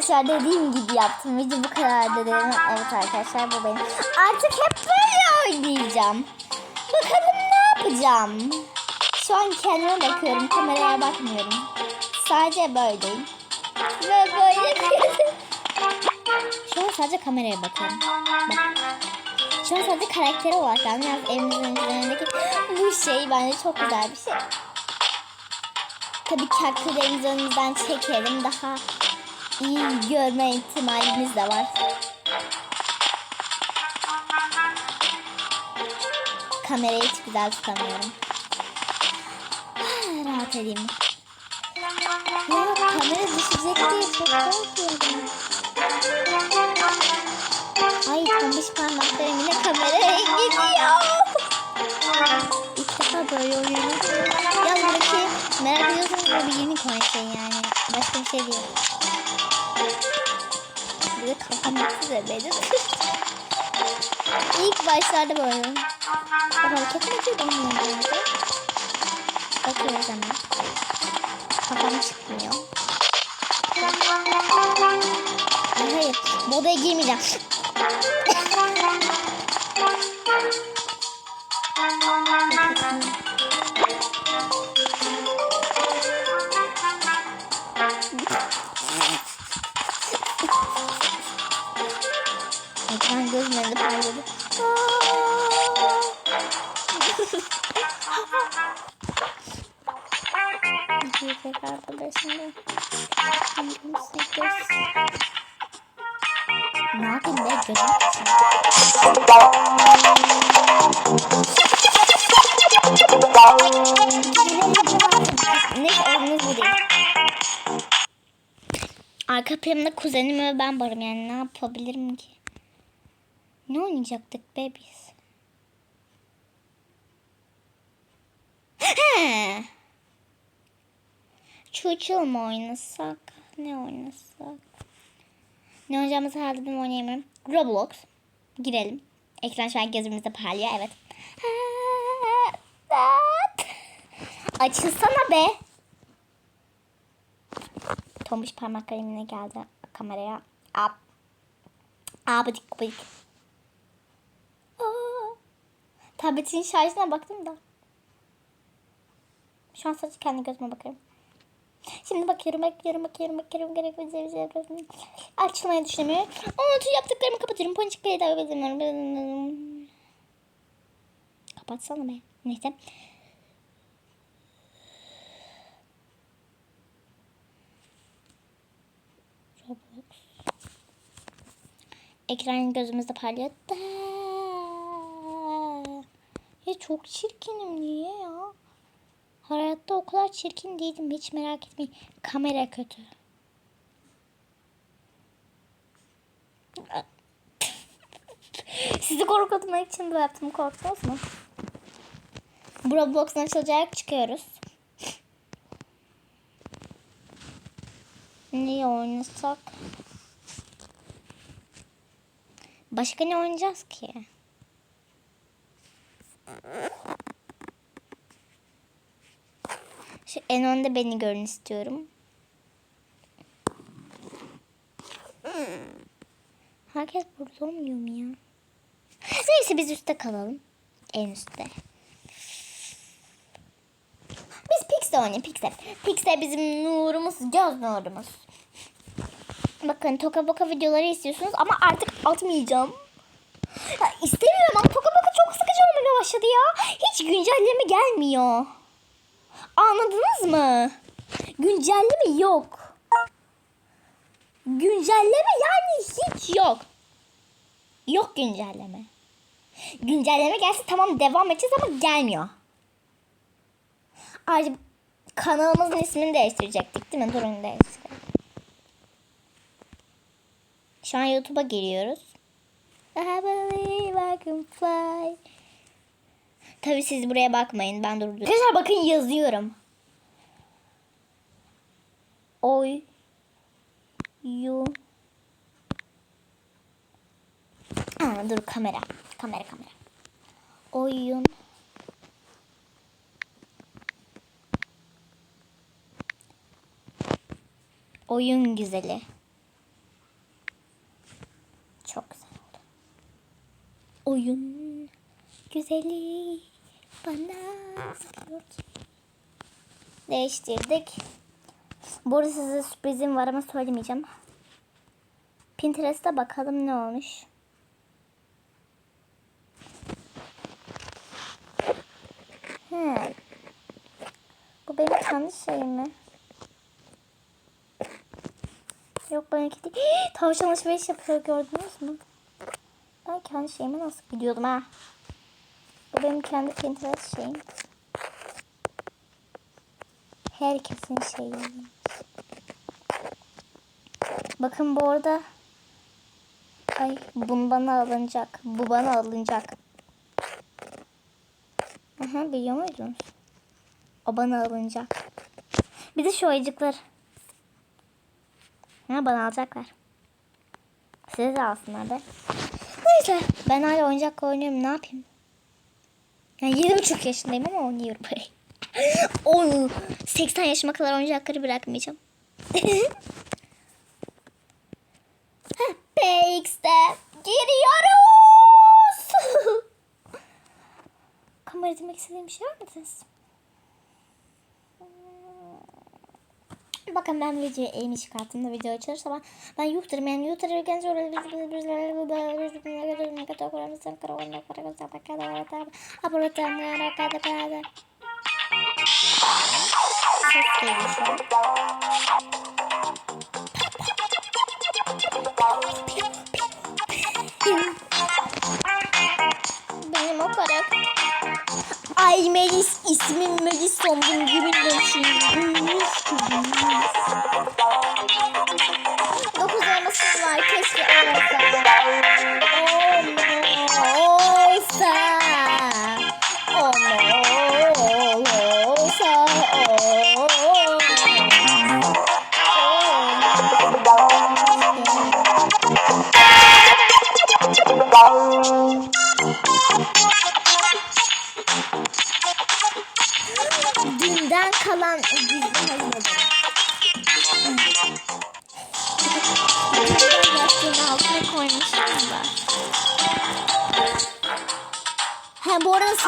arkadaşlar dediğim gibi yaptım. Video bu kadar dedim. Evet arkadaşlar bu benim. Artık hep böyle oynayacağım. Bakalım ne yapacağım. Şu an kendime bakıyorum. Kameraya bakmıyorum. Sadece böyleyim. Ve böyle Şu an sadece kameraya bakıyorum. Bak. Şu an sadece karakteri olarak yani yalnız evimizin üzerindeki bu şey bence çok güzel bir şey. Tabii kaküllerimizi önümüzden çekelim. Daha iyi görme ihtimalimiz de var. Kamerayı hiç güzel tutamıyorum. Ah, Rahat edeyim. Ya kamera düşecek diye çok korkuyorum. Ay tombiş parmaklarım yine kameraya gidiyor. İlk defa böyle oynuyorum. Ya buradaki merak ediyorsanız bu bir unicorn şey yani. Başka bir şey değil. Bir de kafam gitti de benim. İlk başlarda böyle. O hareket mi ediyor benim yanımda? Bakıyoruz hemen. Kafam çıkmıyor. Ay hayır. Bu odaya girmeyeceğim. Ekran arkadaşlar. Ne yapayım. Arka planında kuzenim ve ben varım yani ne yapabilirim ki? Ne oynayacaktık be biz? Çuçul mu oynasak? Ne oynasak? Ne oynayacağımızı herhalde ben oynayamıyorum. Roblox. Girelim. Ekran şu an gözümüzde parlıyor. Evet. Açılsana be. Tombiş parmaklarım yine geldi kameraya. Ab. Abidik gubidik. Aa. Tabletin şarjına baktım da. Şu an sadece kendi gözüme bakıyorum. Şimdi bakıyorum, bakıyorum, bakıyorum, bakıyorum. Gerek güzel bakıyorum. Açılmayı düşünemiyorum. Onu yaptıklarımı kapatıyorum. Ponçik daha gözlemlerim. Kapatsana be. Neyse. Roblox. Ekran gözümüzde parlıyor. Ya çok çirkinim niye? Hayatta o kadar çirkin değildim hiç merak etmeyin. Kamera kötü. Sizi korkutmak için böyle yaptım korktunuz mu? Bu Roblox'dan açılacak çıkıyoruz. Ne oynasak? Başka ne oynayacağız ki? Şu en önde beni görün istiyorum. Herkes burada olmuyor mu ya? Neyse biz üstte kalalım. En üstte. Biz Pixel oynayalım. Pixel. Pixel bizim nurumuz, göz nurumuz. Bakın Toka Boka videoları istiyorsunuz ama artık atmayacağım. Ya istemiyorum Toka Boka çok sıkıcı olmaya başladı ya. Hiç güncelleme gelmiyor. Anladınız mı? Güncelleme yok. Güncelleme yani hiç yok. Yok güncelleme. Güncelleme gelse tamam devam edeceğiz ama gelmiyor. Ayrıca kanalımızın ismini değiştirecektik değil mi? Durun değiştirelim. Şu an YouTube'a giriyoruz. I believe I can fly. Tabii siz buraya bakmayın. Ben durduruyorum. Arkadaşlar bakın yazıyorum. Oy. Yu. Aa, dur kamera. Kamera kamera. Oyun. Oyun güzeli. Çok güzel oldu. Oyun güzeli bana. Değiştirdik. Bu arada size sürprizim var ama söylemeyeceğim. Pinterest'te bakalım ne olmuş. Hmm. Bu benim kendi şeyim mi? Yok benimki değil. Tavşan alışveriş yapıyor gördünüz mü? Ben kendi şeyime nasıl gidiyordum ha? Bu benim kendi Pinterest şeyim. Herkesin şeyi. Bakın bu arada Ay bu bana alınacak. Bu bana alınacak. Aha biliyor muydunuz? O bana alınacak. Bir de şu ayıcıklar. Ha bana alacaklar. Size de alsınlar be. Neyse ben hala oyuncakla oynuyorum ne yapayım? Yani 20 yaşındayım ama oynuyorum. o 80 yaşıma kadar oyuncakları bırakmayacağım. PX'de giriyoruz. Kamera demek istediğim bir şey var mısınız? Bakın ben videoyu elimi çıkarttığımda video açılırsa ben, ben yuhtarım yani yuhtarı genç Ses geliyor şu an. Benim o Ay Melis ismim Melis sandım yeminle şimdi.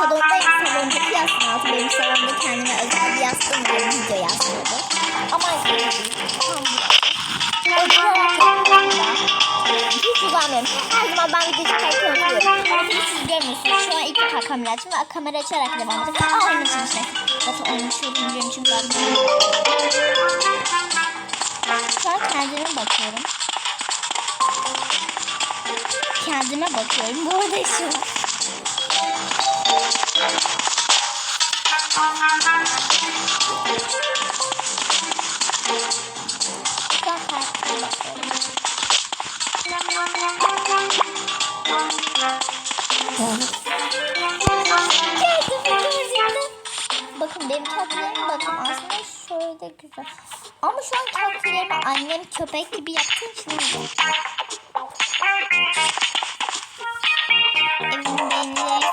Salondayım. Salondaki yastığın altı benim salonda kendime özel bir yastığım var. Video yastığı. Ama. Hiç uzanmıyorum. Her zaman ben video çıkarken oturuyorum. Ama tabii siz görmüyorsunuz. Şu an ilk defa kamera açtım ve kamera açarak devam edeceğim. Aa oynamışım işte. Zaten oynamışıyorum diyorum çünkü ben Şu an kendime bakıyorum. Kendime bakıyorum. Bu arada şu an. Bakın benim tatlılarım bakın aslında şöyle güzel. Ama şu an tatlılarımı annem köpek gibi yaptığı için beğenileri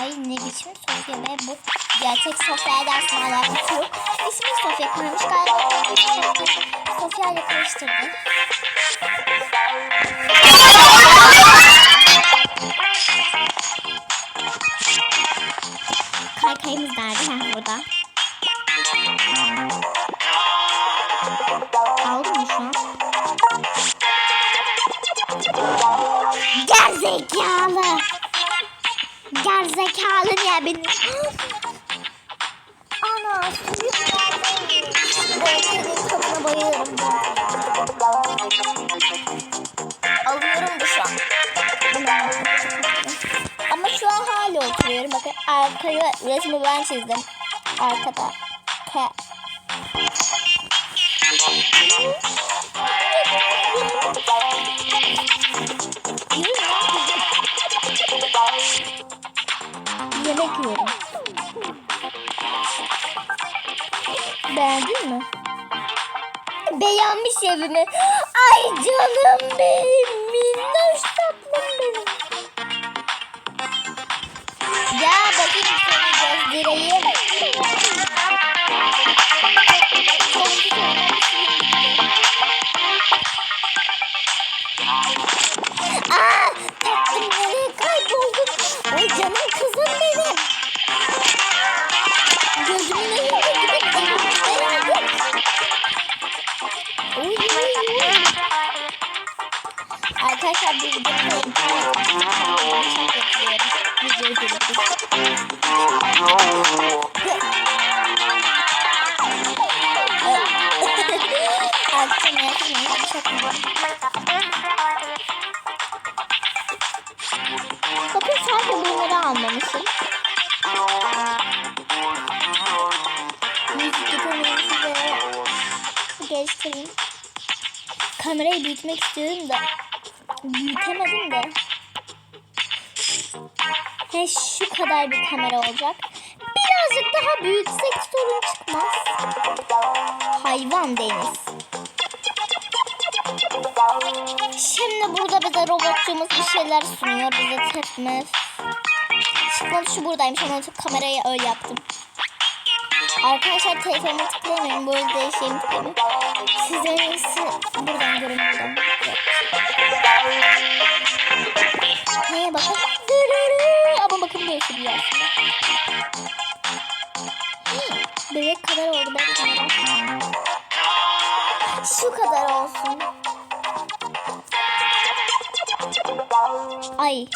Ay ne biçim Sofya ve bu gerçek Sofya ile aslında alakası yok. İsmi Sofya koymuş galiba. Ana Boyunların tadına bayılıyorum Alıyorum bu şu an. Ama şu an hala oturuyorum. Bakın arkaya resmi ben çizdim. Arkada. K. Yemek beğendin mi? Beğenmiş evimi. Ay canım benim. Minnoş tatlım benim. Ya bakayım seni gezdireyim. Çok güzel. Bakın sadece bunları almamışım. Müzik kamerayı size geliştireyim. Kamerayı büyütmek istiyorum da kadar bir kamera olacak. Birazcık daha büyütsek sorun çıkmaz. Hayvan deniz. Şimdi burada bize robotçumuz bir şeyler sunuyor. Bize tepme. Çıkmadı şu buradaymış ama kamerayı öyle yaptım. Arkadaşlar telefonuma tıklayamıyorum. Böyle değişeyim tıklayayım. Siz en iyisi buradan görün buradan. Neye bakın? Bakın değişiyor aslında. Bebek kadar oldu ben. Şu kadar olsun. Ay.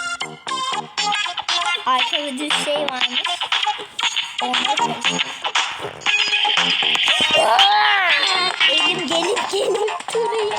Arkada düz şey varmış. Onları. Elim gelip gelip duruyor.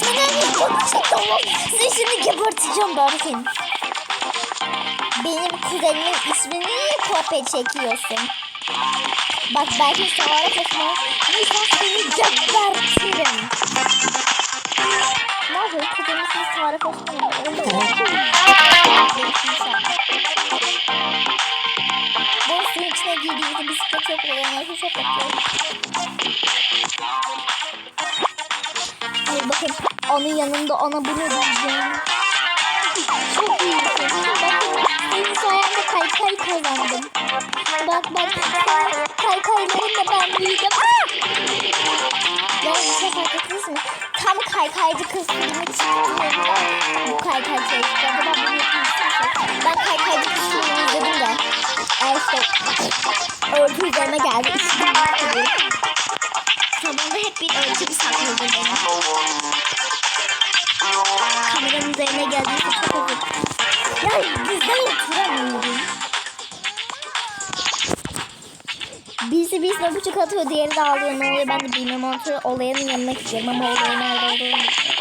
Kuzenim ismini tamam. Seni şimdi geberteceğim ben seni. Benim kuzenimin ismini kopya çekiyorsun? Bak belki sağlara koşma. Neyse seni gebertirim. Ne yapayım? Kuzenim ismini sağlara koşma. Bu suyun içine girdiğimizde bisiklet yok. Olanları çok yapıyorum. Hayır bakın onun yanında ona bunu diyeceğim. Çok iyi. Bakın senin sayende kay kay kazandım. Bak bak kay kaylarımla ben büyüdüm. Aa! Ya bir şey fark ettiniz mi? Tam kaykaycı kız filmi çıktığında bu kaykay şey çıktı. Ben bunu yapayım Ben kaykaycı kız filmini izledim de. Ay işte örtü üzerime geldi. İçtim gibi. Sabahda hep bir örtü bir saklıyordu Birisine buçuk atıyor, diğeri de ağlıyor. Ne oluyor ben de bilmiyorum. Onu olayın yanına gidiyorum ama olayın nerede olduğunu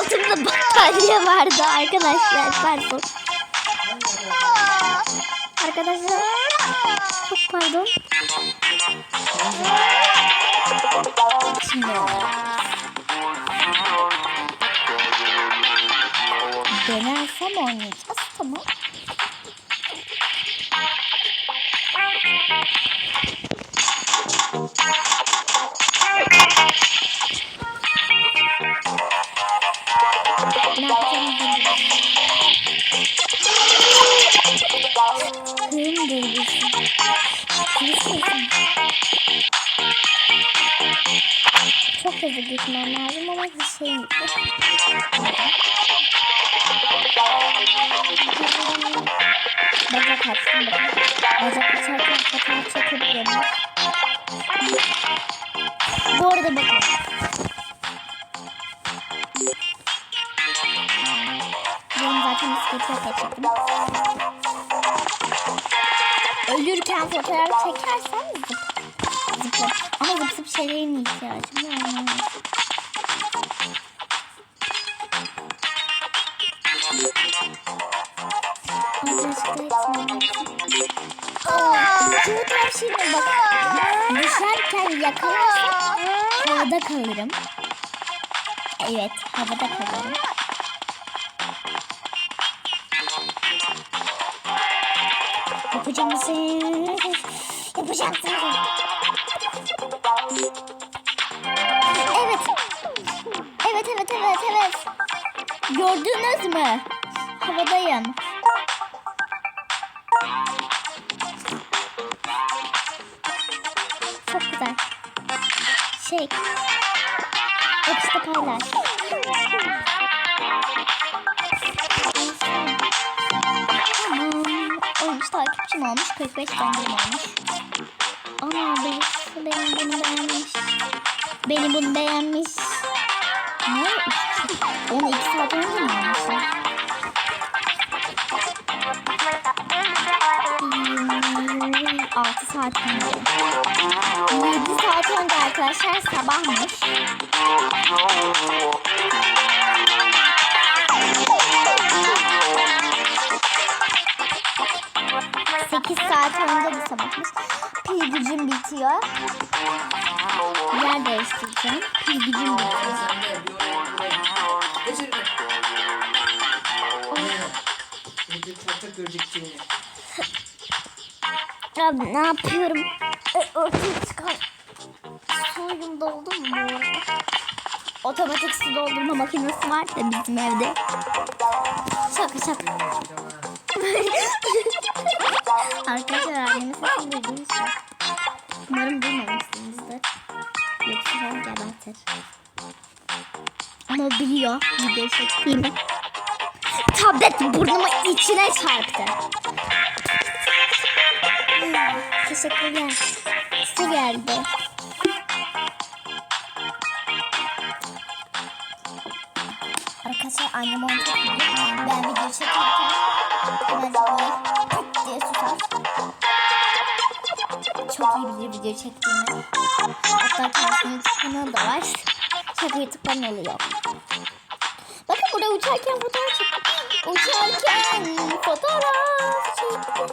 altımda battaniye vardı arkadaşlar. Pardon. Ne Bisikleti yok ettim. Ölürken fotoğraf çekersen zıp zıp. Ama zıp zıp şeylerin ihtiyacım var. Şimdi tavşine bak. Düşerken yakalarsam havada kalırım. Evet, havada kalırım. Yapacak mısın? Yapacaksın. Evet. Evet, evet, evet, evet. Gördünüz mü? Havadayım. Çok güzel. Şey. Hepsi de paylaş. Olmuş. 45 dondurma olmuş. Ana birisi benim bunu beğenmiş. Beni bunu beğenmiş. Ne? Onu iki saat önce mi almışım? Hmm, Altı saat önce. 7 saat önce arkadaşlar sabahmış. Bitiyor. Yer değiştireceğim. Pil gücüm bitiyor. Abi ne yapıyorum? E, ortaya çıkar. Suyum doldu mu? Otomatik su doldurma makinesi var da bizim evde. Şaka şaka. Arkadaşlar annemin sesini duydunuz mu? Umarım duymamışsınızdır. Yoksa o gebertir. Ama biliyor video çektiğimi. Tablet burnumun içine çarptı. Teşekkürler. Su geldi. Arkadaşlar annem onu çok. Ben video çekerken hemen diye susar. Çok iyi bilir video çektiğimi. Hatta kendisinin YouTube kanalı da var. Çok YouTube'dan oluyor. Bakın burada uçarken fotoğraf çektim. Uçarken fotoğraf çektim.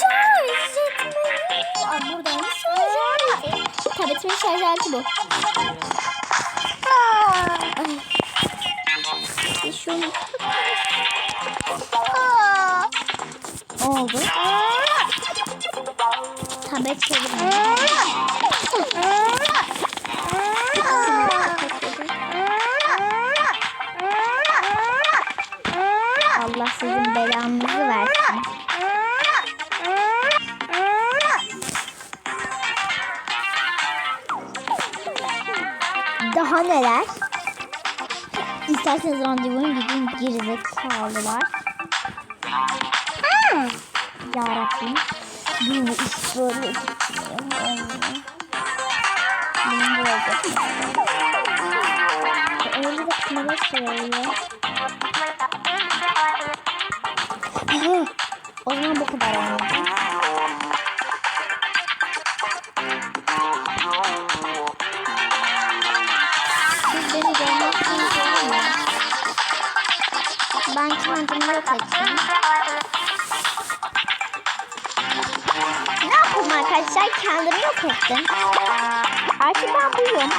Şarj etmeyi. Aa, buradaymış şarj aleti. Tabletimin şarj aleti bu. Şunu. Oldu. Tablet çevirme. Allah sizin belanızı versin. Daha neler? İsterseniz randevunu gidin gerizekalılar. Yarabbim. Bu iş böyle gitmiyor. Benim böyle Öyle de kime söylüyor. O zaman bu kadar olmadı. Mu? Ben kendimi yok edeceğim. Kendimi yok ettim. Artık ben buyum.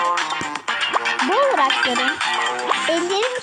Bu olarak görün. Ellerim